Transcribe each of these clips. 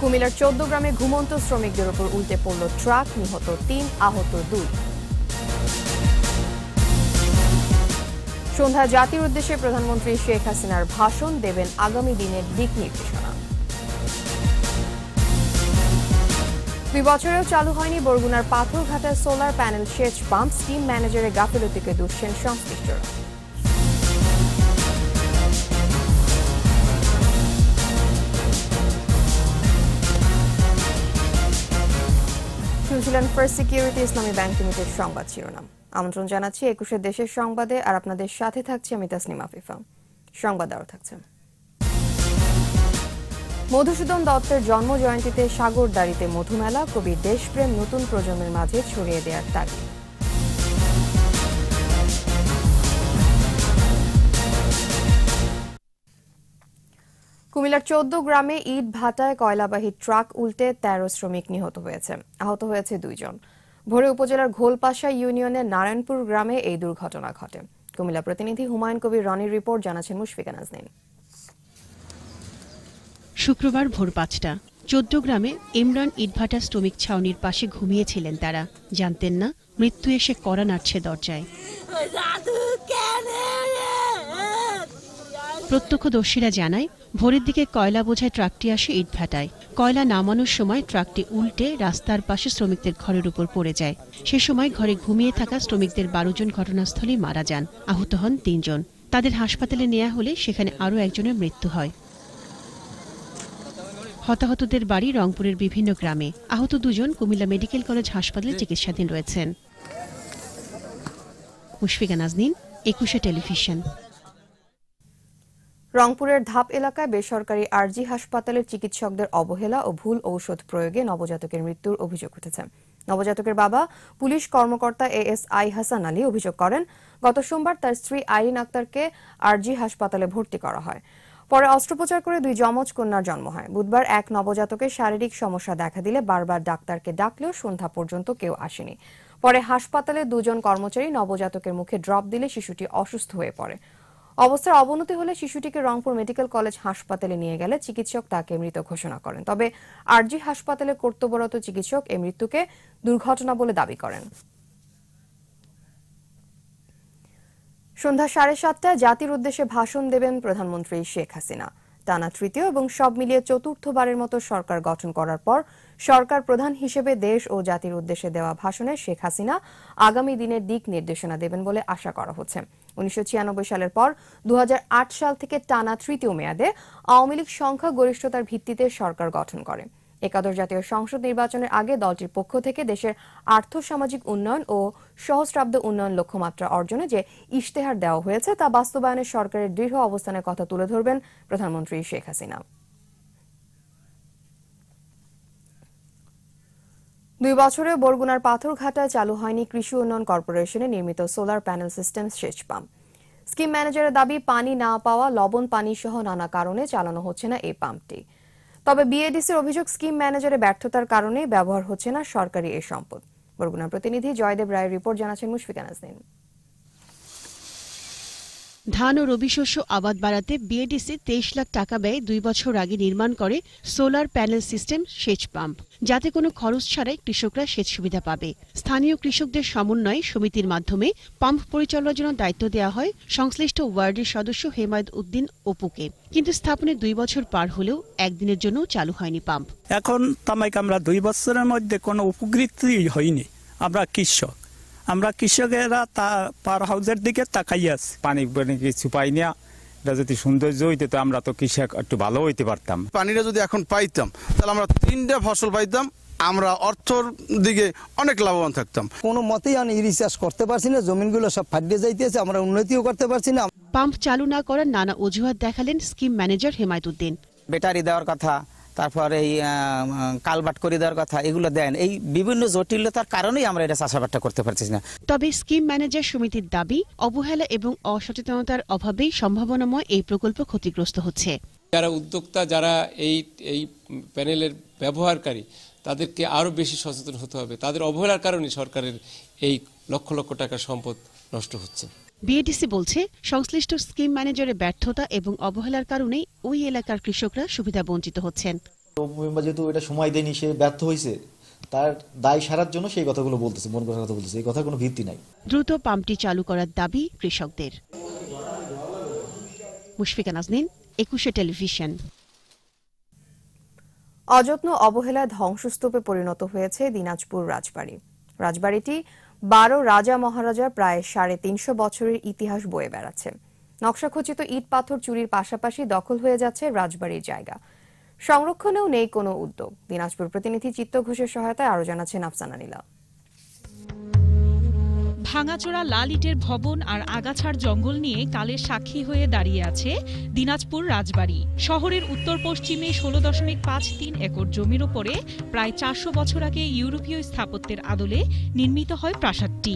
কুমিল্লার চোদ্দ গ্রামে ঘুমন্ত শ্রমিকদের উপর উল্টে পড়ল ট্রাক, নিহত তিন, আহত দুই। সন্ধ্যা জাতির উদ্দেশ্যে প্রধানমন্ত্রী শেখ হাসিনার ভাষণ দেবেন আগামী দিনের দিক নির্দেশনা। দুই বছরেও চালু হয়নি বরগুনার পাথরঘাটার সোলার প্যানেল সেচ পাম্প। স্কিম ম্যানেজারের গাফিলতিকে দুষছেন সংশ্লিষ্টরা। শুনছিলেন first security Islami bank limited সংবাদ শিরোনাম। আমন্ত্রণ জানাচ্ছি একুশের দেশের সংবাদে আর আপনাদের সাথে থাকছে আমি তাসনিম আফিফা। সংবাদ আরও থাকছে। মধুসূদন দত্তের জন্ম জয়ন্তীতে সাগরদাড়িতে মধুমেলা কবির দেশপ্রেম নতুন প্রজন্মের মাঝে ছড়িয়ে দেওয়ার তাগিদ। কুমিল্লার চোদ্দ গ্রামে ইট ভাটায় কয়লাবাহী ট্রাক উল্টে তেরো শ্রমিক নিহত হয়েছে। আহত হয়েছে দুইজন। ভোরে উপজেলার ঘোলপাশা ইউনিয়নের নারায়ণপুর গ্রামে এই দুর্ঘটনা ঘটে। কুমিল্লা প্রতিনিধি হুমায়ুন কবির রনির রিপোর্ট জানাচ্ছেন মুশফিকা নাজনীন শুক্রবার ভোর পাঁচটা চোদ্দ গ্রামে ইমরান ইটভাটা শ্রমিক ছাউনির পাশে ঘুমিয়েছিলেন তারা। জানতেন না মৃত্যু এসে কড়া নাড়ছে দরজায়। প্রত্যক্ষদর্শীরা জানায়, ভোরের দিকে কয়লা বোঝায় ট্রাকটি আসে ইট ইটভাটায় কয়লা নামানোর সময় ট্রাকটি উল্টে রাস্তার পাশে শ্রমিকদের ঘরের উপর পড়ে যায়। সে সময় ঘরে ঘুমিয়ে থাকা শ্রমিকদের বারো জন ঘটনাস্থলে মারা যান। আহত হন তিনজন তাদের হাসপাতালে নেওয়া হলে সেখানে আরও একজনের মৃত্যু হয়। হতাহতদের বাড়ি রংপুরের বিভিন্ন গ্রামে। আহত দুজন কুমিল্লা মেডিকেল কলেজ হাসপাতালে চিকিৎসাধীন রয়েছেন। মুশফিকা নাজনীন, একুশে টেলিভিশন। রংপুরের ধাপ এলাকায় বেসরকারি আরজি হাসপাতালের চিকিৎসকদের অবহেলা ও ভুল ঔষধ প্রয়োগে নবজাতকের মৃত্যুর অভিযোগ উঠেছে। নবজাতকের বাবা পুলিশ কর্মকর্তা A S I Hasan Ali অভিযোগ করেন, গত সোমবার তার স্ত্রী আইরিন আক্তারকে আরজি হাসপাতালে ভর্তি করা হয়। পরে অস্ত্রোপচার করে দুই যমজ কন্যার জন্ম হয়। বুধবার এক নবজাতকের শারীরিক সমস্যা দেখা দিলে বারবার ডাক্তারকে ডাকলেও সন্ধ্যা পর্যন্ত কেউ আসেনি। পরে হাসপাতালে দুজন কর্মচারী নবজাতকের মুখে ড্রপ দিলে শিশুটি অসুস্থ হয়ে পড়ে। অবস্থার অবনতি হলে শিশুটিকে রংপুর মেডিকেল কলেজ হাসপাতালে নিয়ে গেলে চিকিৎসক তাকে মৃত ঘোষণা করেন। তবে আরজি হাসপাতালে কর্তব্যরত চিকিৎসক এই মৃত্যুকে দুর্ঘটনা বলে দাবি করেন। সন্ধ্যা সাড়ে সাতটায় জাতির উদ্দেশ্যে ভাষণ দেবেন প্রধানমন্ত্রী শেখ হাসিনা। টানা তৃতীয় এবং সব মিলিয়ে চতুর্থবারের মতো সরকার গঠন করার পর সরকার প্রধান হিসেবে দেশ ও জাতির উদ্দেশ্যে দেওয়া ভাষণে শেখ হাসিনা আগামী দিনের দিক নির্দেশনা দেবেন বলে আশা করা হচ্ছে। উনিশশো ছিয়ানব্বই সালের পর দু হাজার আট সাল থেকে টানা তৃতীয় মেয়াদে আওয়ামী লীগ সংখ্যা গরিষ্ঠতার ভিত্তিতে সরকার গঠন করে। একাদশ জাতীয় সংসদ নির্বাচনের আগে দলটির পক্ষ থেকে দেশের আর্থসামাজিক উন্নয়ন ও সহস্রাব্দ উন্নয়ন লক্ষ্যমাত্রা অর্জনে যে ইশতেহার দেওয়া হয়েছে তা বাস্তবায়নে সরকারের দৃঢ় অবস্থানের কথা তুলে ধরবেন প্রধানমন্ত্রী শেখ হাসিনা। দুই বছরে বরগুনার পাথরঘাটায় চালু হয়নি কৃষি উন্নয়ন কর্পোরেশনে নির্মিত সোলার প্যানেল সিস্টেম সেচ পাম্প। স্কিম ম্যানেজারের দাবি, পানি না পাওয়া, লবণ, পানি সহ নানা কারণে চালানো হচ্ছে না এই পাম্পটি। তবে বিএডিসির অভিযোগ, স্কিম ম্যানেজারের ব্যর্থতার কারণে ব্যবহার হচ্ছে না সরকারি এই সম্পদ। বরগুনার প্রতিনিধি জয়দেব রায়ের রিপোর্ট জানাচ্ছেন মুশফিকা নাজনীন ধান ও রবি শস্য আবাদ বাড়াতে বিএডিসি তেইশ লাখ টাকা ব্যয়ে দুই বছর আগে নির্মাণ করে সোলার প্যানেল সিস্টেম সেচ পাম্প। যাতে কোনো খরচ ছাড়াই কৃষকরা সেচ সুবিধা পাবে। স্থানীয় কৃষকদের সমন্বয়ে সমিতির মাধ্যমে পাম্প পরিচালনার জন্য দায়িত্ব দেওয়া হয় সংশ্লিষ্ট ওয়ার্ডের সদস্য হেমায়ত উদ্দিন অপুকে। কিন্তু স্থাপনের দুই বছর পার হলেও একদিনের জন্য চালু হয়নি পাম্প। এখন তামাইক আমরা দুই বছরের মধ্যে কোনো উপকৃতই হয়নি। আমরা কৃষক। আমরা কৃষকেরা তা পার হাউসের দিকে তাকাই আছি। পানি পানি কিছু পাই না এটা যদি সৌন্দর্য হইতে তো আমরা তো কৃষক একটু ভালো হইতে পারতাম। পানিটা যদি এখন পাইতাম তাহলে আমরা তিনটা ফসল পাইতাম আমরা অর্থর দিকে অনেক লাভবান থাকতাম। কোনো মতেই আমি রিচার্জ করতে পারছি না জমিনগুলো সব ফাটিয়ে যাইতেছে আমরা উন্নতিও করতে পারছি না। পাম্প চালু না করার নানা অজুহাত দেখালেন scheme manager Hemayet Uddin. Battery দেওয়ার কথা তারপর এই কালবাট করে দেওয়ার কথা এগুলো দেন। এই বিভিন্ন জটিলতার কারণেই আমরা এটা চাষাবাদটা করতে পারছি না। তবে স্কিম ম্যানেজার সমিতির দাবি অবহেলা এবং অসচেতনতার অভাবেই সম্ভাবনাময় এই প্রকল্প ক্ষতিগ্রস্ত হচ্ছে। যারা উদ্যোক্তা যারা এই এই প্যানেলের ব্যবহারকারী তাদেরকে আরও বেশি সচেতন হতে হবে। তাদের অবহেলার কারণে সরকারের এই লক্ষ লক্ষ টাকার সম্পদ নষ্ট হচ্ছে। বিএডিসি বলছে সংশ্লিষ্ট স্কিম ম্যানেজারের ব্যর্থতা এবং অবহেলার কারণেই ওই এলাকার কৃষকরা সুবিধা বঞ্চিত হচ্ছেন। যেহেতু এটা সময় দেয়নি সে ব্যর্থ হয়েছে তার দায় সারার জন্য সেই কথাগুলো বলতেছে মন করার কথা বলতেছে এই কথার কোনো ভিত্তি নাই। দ্রুত পাম্পটি চালু করার দাবি কৃষকদের। মুশফিকা নাজনীন একুশে টেলিভিশন। অযত্ন অবহেলায় ধ্বংসস্তূপে পরিণত হয়েছে দিনাজপুর রাজবাড়ি। রাজবাড়িটি বারো রাজা মহারাজার প্রায় সাড়ে তিনশো বছরের ইতিহাস বয়ে বেড়াচ্ছে। নকশাখচিত ইট পাথর চুরির পাশাপাশি দখল হয়ে যাচ্ছে রাজবাড়ির জায়গা। সংরক্ষণেও নেই কোনো উদ্যোগ। দিনাজপুর প্রতিনিধি চিত্ত ঘোষের সহায়তায় আরও জানাচ্ছেন আফসানা নীলা। ভাঙাচোরা লাল ইটের ভবন আর আগাছার জঙ্গল নিয়ে কালের সাক্ষী হয়ে দাঁড়িয়ে আছে দিনাজপুর রাজবাড়ি। শহরের উত্তর পশ্চিমে ষোলো দশমিক পাঁচ তিন একর জমির ওপরে প্রায় চারশো বছর আগে ইউরোপীয় স্থাপত্যের আদলে নির্মিত হয় প্রাসাদটি।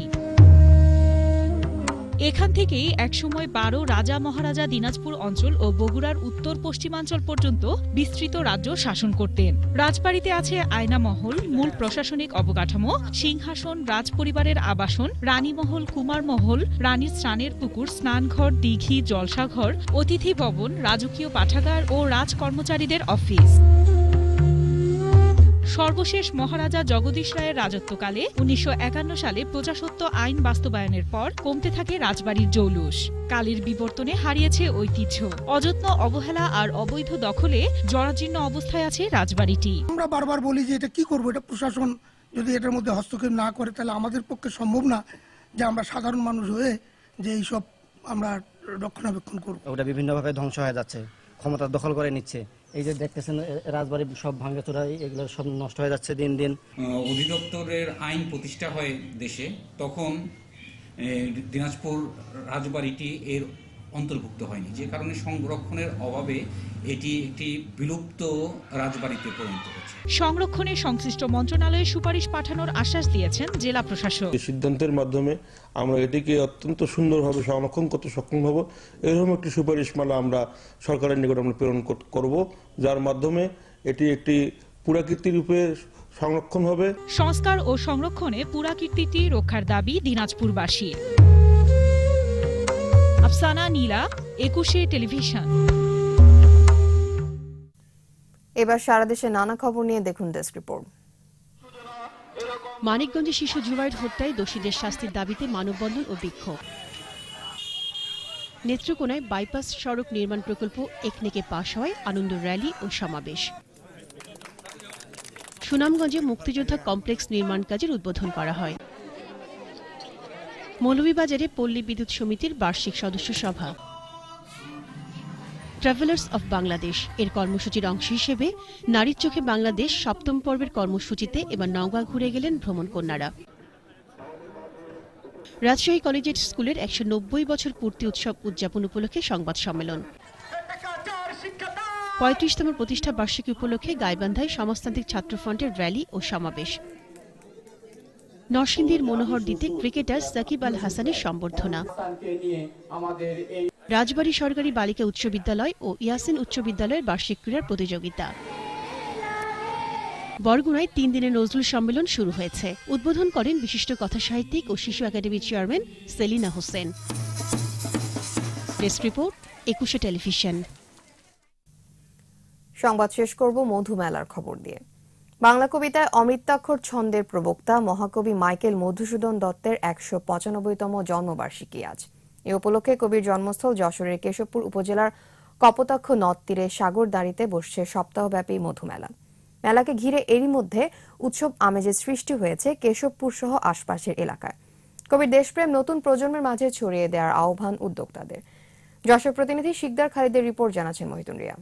এখান থেকেই একসময় বারো রাজা মহারাজা দিনাজপুর অঞ্চল ও বগুড়ার উত্তর পশ্চিমাঞ্চল পর্যন্ত বিস্তৃত রাজ্য শাসন করতেন। রাজবাড়িতে আছে আয়না মহল মূল প্রশাসনিক অবকাঠামো, সিংহাসন রাজ পরিবারের আবাসন, রানীমহল কুমার মহল রানীর স্নানের পুকুর, স্নানঘর, দিঘি, জলসাঘর, অতিথি ভবন, রাজকীয় পাঠাগার ও রাজ কর্মচারীদের অফিস। সর্বশেষ মহারাজা জগদীশ রায়ের রাজত্বকালে উনিশশো একান্ন সালে প্রজাসত্ব আইন বাস্তবায়নের পর কমতে থাকে রাজবাড়ির জৌলুস। কালের বিবর্তনে হারিয়েছে ঐতিহ্য। অযত্ন অবহেলা আর অবৈধ দখলে জরাজীর্ণ অবস্থায় আছে রাজবাড়িটি। আমরা বারবার বলি যে এটা কি করব? এটা প্রশাসন যদি এটার মধ্যে হস্তক্ষেপ না করে তাহলে আমাদের পক্ষে সম্ভব না যে আমরা সাধারণ মানুষ হয়ে যে এইসব আমরা রক্ষণাবেক্ষণ করব। ওটা বিভিন্নভাবে ধ্বংস হয়ে যাচ্ছে। ক্ষমতা দখল করে নিচ্ছে। এই যে দেখতেছেন রাজবাড়ি সব ভাঙাচোরা এগুলো সব নষ্ট হয়ে যাচ্ছে দিন দিন। অধিদপ্তরের আইন প্রতিষ্ঠা হয় দেশে, তখন দিনাজপুর রাজবাড়িটি এর অন্তর্ভুক্ত হয়নি। যে কারণে সংরক্ষণের অভাবে এটি একটি বিলুপ্ত রাজবাড়িতে পরিণত হচ্ছে। সংরক্ষণে সংশ্লিষ্ট মন্ত্রণালয়ে সুপারিশ পাঠানোর আশ্বাস দিয়েছেন জেলা প্রশাসক। এই সিদ্ধান্তের মাধ্যমে আমরা এটিকে অত্যন্ত সুন্দরভাবে সংরক্ষণ করতে সক্ষম হব। এরকম একটি সুপারিশমালা আমরা সরকারের নিকট আমরা প্রেরণ কর- করব যার মাধ্যমে এটি একটি পুরাকীর্তি রূপে সংরক্ষণ হবে। সংস্কার ও সংরক্ষণে পুরাকীর্তিটি রক্ষার দাবি দিনাজপুরবাসীর। আফসানা নীলা একুশে টেলিভিশন। এবার সারা দেশে নানা খবর নিয়ে দেখুন ডেস্ক রিপোর্ট মানিকগঞ্জে শিশু জুবাইর হত্যায় দোষীদের শাস্তির দাবিতে মানববন্ধন ও বিক্ষোভ। নেত্রকোনায় বাইপাস সড়ক নির্মাণ প্রকল্প একনেকে পাশ হয় আনন্দ র্যালি ও সমাবেশ। সুনামগঞ্জে মুক্তিযোদ্ধা কমপ্লেক্স নির্মাণ কাজের উদ্বোধন করা হয়। মৌলভীবাজারে পল্লী বিদ্যুৎ সমিতির বার্ষিক সদস্য সভা। ট্রাভেলার্স অফ বাংলাদেশ এর কর্মসূচির অংশ হিসেবে নারীর চোখে বাংলাদেশ সপ্তম পর্বের কর্মসূচিতে এবার নওগাঁ ঘুরে গেলেন ভ্রমণ কন্যারা রাজশাহী কলেজের স্কুলের একশো নব্বই বছর পূর্তি উৎসব উদযাপন উপলক্ষে সংবাদ সম্মেলন। পঁয়ত্রিশতম প্রতিষ্ঠা বার্ষিকী উপলক্ষে গাইবান্ধায় সমাজতান্ত্রিক ছাত্রফ্রন্টের র্যালি ও সমাবেশ। নরসিংদীর মনোহর দিতে ক্রিকেটার সাকিব আল হাসানের সম্বর্ধনা। রাজবাড়ী সরকারি বালিকা উচ্চ বিদ্যালয় ও ইয়াসিন উচ্চ বিদ্যালয়ের বার্ষিক ক্রীড়া প্রতিযোগিতা। বরগুনায় তিন দিনের নজরুল সম্মেলন শুরু হয়েছে। উদ্বোধন করেন বিশিষ্ট কথাসাহিত্যিক ও শিশু একাডেমির chairman Selina Hossain. Report, Ekushey television. সংবাদ শেষ করব মধু মেলার খবর দিয়ে। বাংলা কবিতায় অমৃতাক্ষর ছন্দের প্রবক্তা মহাকবি মাইকেল মধুসূদন দত্তের একশো পঁচানব্বইতম জন্মবার্ষিকী আজ। এ উপলক্ষে কবির জন্মস্থল যশোরের কেশবপুর উপজেলার কপোতাক্ষ নদ তীরে সাগরদাড়িতে বসছে সপ্তাহব্যাপী মধুমেলা। মেলাকে ঘিরে এরই মধ্যে উৎসব আমেজের সৃষ্টি হয়েছে কেশবপুর সহ আশপাশের এলাকায়। কবির দেশপ্রেম নতুন প্রজন্মের মাঝে ছড়িয়ে দেওয়ার আহ্বান উদ্যোক্তাদের। যশোর প্রতিনিধি শিকদার খালিদের রিপোর্ট জানাচ্ছেন মহিতুন রিয়া।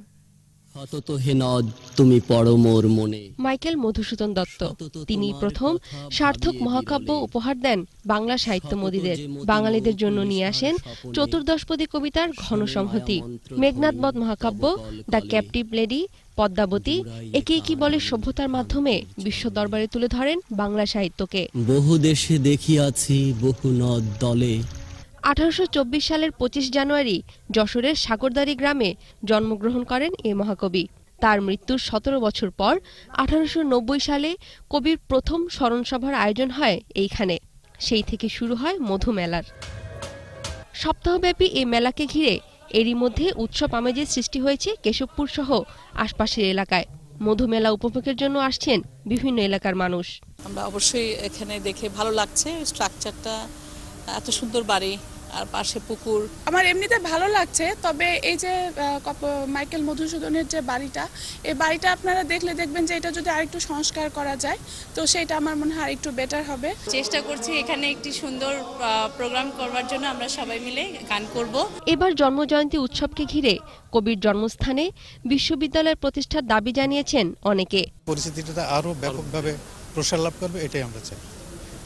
তুমি মোর মনে। মাইকেল মধুসূদন দত্ত। তিনি প্রথম সার্থক মহাকাব্য উপহার দেন বাংলা সাহিত্য মোদীদের। বাঙালিদের জন্য নিয়ে আসেন চতুর্দশপদী কবিতার ঘন সংহতি। মেঘনাথবধ মহাকাব্য দ্য ক্যাপটিভ লেডি পদ্মাবতী একে কি বলে সভ্যতার মাধ্যমে বিশ্ব দরবারে তুলে ধরেন বাংলা সাহিত্যকে। বহু দেশে দেখিয়াছি বহু নদ দলে। আঠারোশো চব্বিশ সালের পঁচিশ জানুয়ারি যশোরের সাগরদারি গ্রামে জন্মগ্রহণ করেন এ মহাকবি। তার মৃত্যুর সতেরো বছর পর আঠারোশো নব্বই সালে কবির প্রথম স্মরণসভার আয়োজন হয় এইখানে। সেই থেকে শুরু হয় মধু মেলার। সপ্তাহব্যাপী এই মেলাকে ঘিরে এরই মধ্যে উৎসব আমেজের সৃষ্টি হয়েছে কেশবপুর সহ আশপাশের এলাকায়। মধুমেলা উপভোগের জন্য আসছেন বিভিন্ন এলাকার মানুষ। আমরা অবশ্যই এখানে দেখে ভালো লাগছে স্ট্রাকচারটা এত সুন্দর বাড়ি। আর পাশে পুকুর। আমার এমনিতে ভালো লাগছে তবে এই যে কপ- মাইকেল মধুসূদনের যে বাড়িটা এই বাড়িটা আপনারা দেখলে দেখবেন যে এটা যদি আরেকটু সংস্কার করা যায় তো সেটা আমার মনে হয় একটু বেটার হবে। চেষ্টা করছি এখানে একটি সুন্দর প্রোগ্রাম করবার জন্য আমরা সবাই মিলে গান করব। এবার জন্মজয়ন্তী উৎসবকে ঘিরে কবির জন্মস্থানে বিশ্ববিদ্যালয়ের প্রতিষ্ঠার দাবি জানিয়েছেন অনেকে। পরিস্থিতিটা আরও ব্যাপকভাবে প্রসার লাভ করবে এটাই আমরা চাই।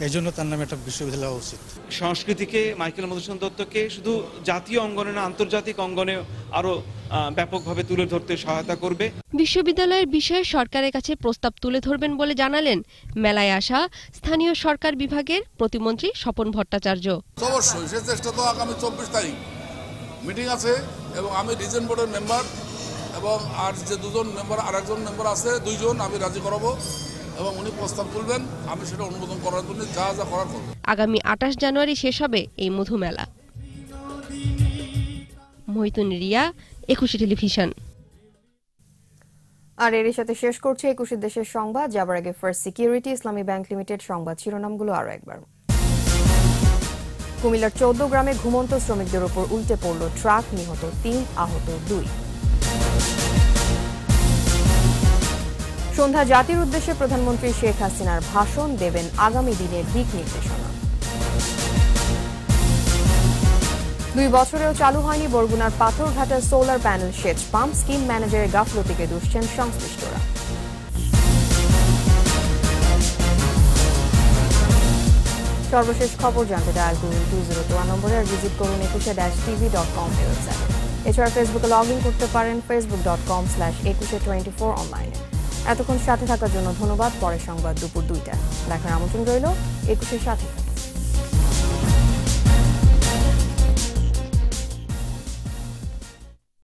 এই জন্য তার নামে একটা বিশ্ববিদ্যালয় হওয়া উচিত। সংস্কৃতিকে মাইকেল মধুসূদন দত্তকে শুধু জাতীয় অঙ্গনে না আন্তর্জাতিক অঙ্গনে আরও আহ, ব্যাপকভাবে তুলে ধরতে সহায়তা করবে। বিশ্ববিদ্যালয়ের বিষয়ে সরকারের কাছে প্রস্তাব তুলে ধরবেন বলে জানালেন। মেলায় আসা স্থানীয় সরকার বিভাগের প্রতিমন্ত্রী স্বপন ভট্টাচার্য। অবশ্যই সে চেষ্টা তো আগামী চব্বিশ তারিখ। মিটিং আছে এবং আমি রিজন বোর্ডের মেম্বার এবং আর যে দুজন মেম্বার আর একজন মেম্বার আছে দুইজন আমি রাজি করাবো। এবং উনি প্রস্তাব তুলবেন আমি সেটা অনুমোদন করার জন্য যা যা করার করব। আগামী আটাশ জানুয়ারি শেষ হবে এই মধুমেলা মহিতুন রিয়া একুশে টেলিভিশন। আর এর সাথে শেষ করছে একুশে দেশের সংবাদ। যাবার আগে first security Islami bank limited সংবাদ শিরোনামগুলো আরও একবার। কুমিল্লার চৌদ্দ গ্রামে ঘুমন্ত শ্রমিকদের উপর উল্টে পড়ল ট্রাক নিহত তিন আহত দুই। সন্ধ্যা জাতির উদ্দেশ্যে প্রধানমন্ত্রী শেখ হাসিনার ভাষণ দেবেন আগামী দিনের দিক নির্দেশনা। দুই বছরেও চালু হয়নি বরগুনার পাথরঘাটা সোলার প্যানেল সেচ পাম্প। স্কিম ম্যানেজারের গাফলতিকে দুষছেন সংশ্লিষ্টরা। সর্বশেষ খবর জানতে ডায়াল করুন টু জিরো টু নম্বরে আর ভিজিট করুন Ekushey dash TV dot com website এছাড়া ফেসবুকে লগ ইন করতে পারেন Facebook dot com slash Ekushey twenty four অনলাইনে এতক্ষণ সাথে থাকার জন্য ধন্যবাদ। পরের সংবাদ দুপুর দুইটা দেখার আমন্ত্রণ রইল একুশের সাথে।